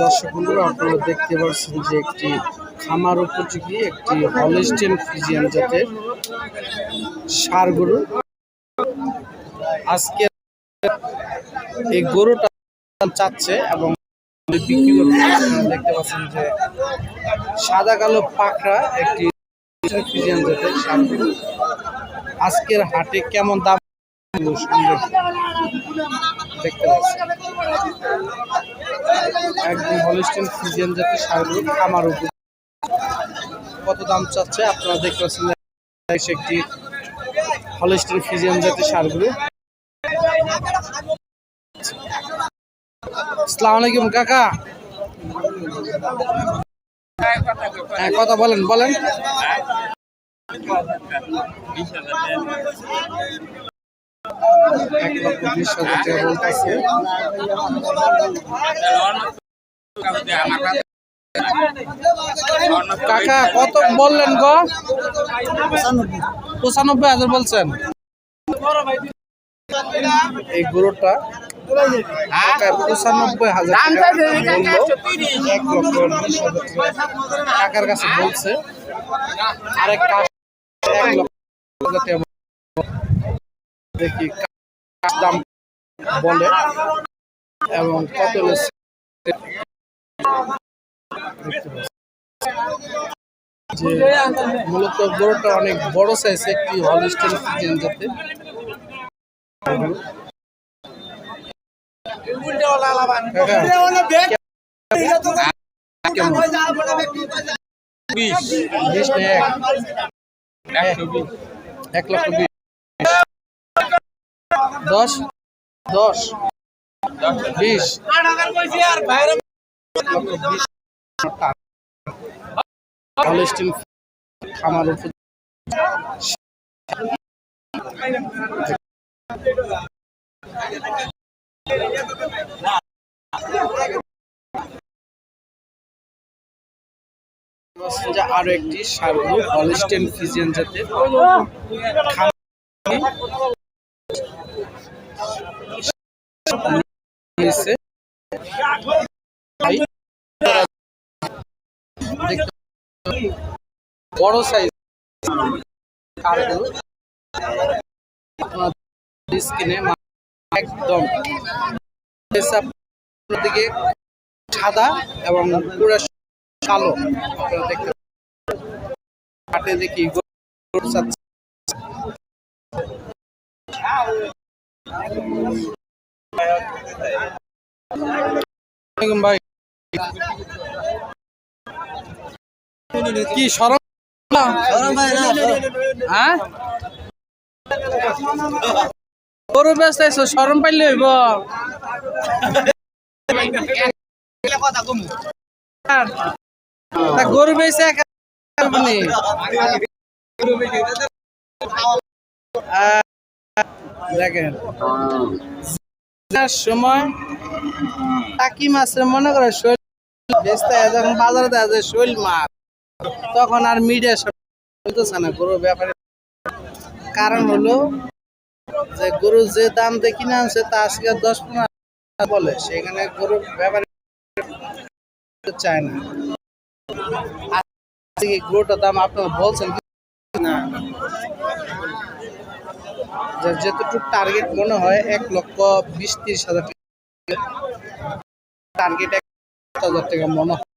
দর্শক বন্ধুরা, আপনারা দেখতে পাচ্ছেন যে একটি খামার উপযোগী একটি হলিস্টিন ফ্রিজিয়ান জাতের সার গরু। আজকে এই গরুটা চাচ্ছে এবং বিক্রি দেখতে পাচ্ছেন যে সাদা কালো পাখরা একটি ফ্রিজিয়ান জাতের সার গরু। আজকের হাটে কেমন দাম? সুন্দর দেখতে পাচ্ছেন। একদম হলিস্টিন ফ্রিজিয়ান জাতের সারগুলো খামার উপর কত দাম চাচ্ছে আপনারা দেখতে পাচ্ছেন একটি হলিস্টিন ফ্রিজিয়ান জাতের সারগুলো আসসালামু আলাইকুম কাকা। হ্যাঁ কথা বলেন বলেন। এক লক্ষ বিশ হাজার টাকা বলতেছে। কাকা কত বললেন গো? পঁচানব্বই হাজার বলছেন। এই গরুটা কাকা পঁচানব্বই হাজার এক লক্ষ বিশ কাকার কাছে বলছে আরেক কাজ এক লক্ষ দেখি দাম বলে এবং কত। যে মূলত গরুটা অনেক বড় সাইজ একটি হলিস্টেন ফ্রিজিয়ান এক লক্ষ বিশ দশ দশ বিশ আরও একটি সারগু হলিস্টেন ফিজিয়ান জাতের খামার বড় সাইজ কারগুলো আপনার স্কিনে একদম। দিকে সাদা এবং পুরো কালো। আপনারা দেখতে দেখি ভাই। কি সরম হ্যাঁ গরু ব্যস্ত সরম পাইলে হইব। গরু বেচে একা দেখেন। সময় মনে করে বেচতে হয়, যখন বাজারে দেওয়া যায় শৈল মাছ তখন আর মিডিয়া বলতেছে না গরুর ব্যাপারে। কারণ হলো যে গরু যে দাম দিয়ে কিনে আনছে তা আজকে দশ পনেরো বলে। সেখানে গরুর ব্যাপারে চায় না। আজকে গরুটার দাম আপনারা বলছেন না। যেতটুকু টার্গেট মনে হয় এক লক্ষ বিশ তিরিশ হাজার টার্গেট এক হাজার টাকা মনে হয়